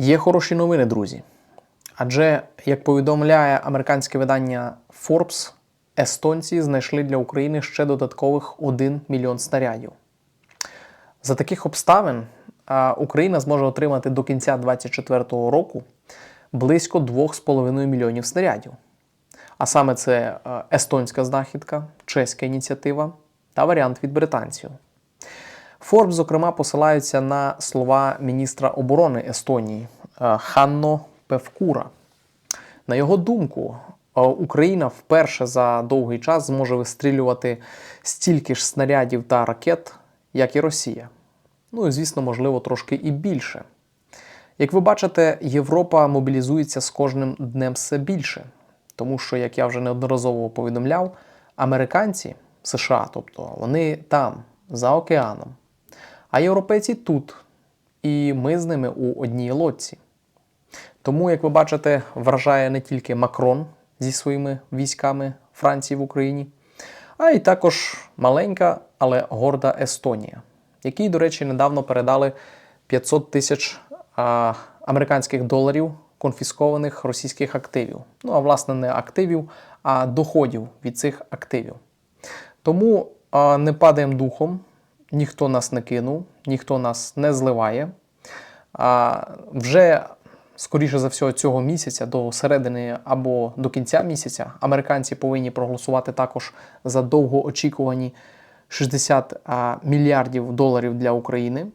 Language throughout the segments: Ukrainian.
Є хороші новини, друзі. Адже, як повідомляє американське видання Forbes, естонці знайшли для України ще додаткових 1 мільйон снарядів. За таких обставин Україна зможе отримати до кінця 2024 року близько 2,5 мільйонів снарядів. А саме це е, естонська знахідка, чеська ініціатива та варіант від британців. Forbes, зокрема, посилаються на слова міністра оборони Естонії е, Ханно Певкура. На його думку, е, Україна вперше за довгий час зможе вистрілювати стільки ж снарядів та ракет, як і Росія. Ну і звісно, можливо, трошки і більше. Як ви бачите, Європа мобілізується з кожним днем все більше, тому що, як я вже неодноразово повідомляв, американці США, тобто вони там, за океаном, а європейці тут, і ми з ними у одній лодці. Тому, як ви бачите, вражає не тільки Макрон зі своїми військами Франції в Україні, а й також маленька, але горда Естонія, якій, до речі, недавно передали 500 тисяч американських доларів конфіскованих російських активів. Ну, а власне, не активів, а доходів від цих активів. Тому а, не падаємо духом, ніхто нас не кинув, ніхто нас не зливає. А, вже скоріше за всього цього місяця, до середини або до кінця місяця, американці повинні проголосувати також за довгоочікувані 60 мільярдів доларів для України.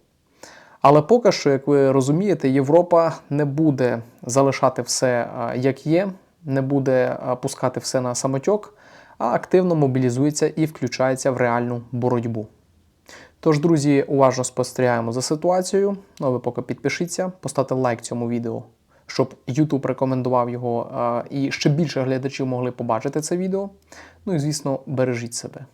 Але поки що, як ви розумієте, Європа не буде залишати все як є, не буде пускати все на самотьок, а активно мобілізується і включається в реальну боротьбу. Тож, друзі, уважно спостерігаємо за ситуацією. Ну, ви поки підпишіться, поставте лайк цьому відео, щоб YouTube рекомендував його а, і ще більше глядачів могли побачити це відео. Ну і звісно, бережіть себе.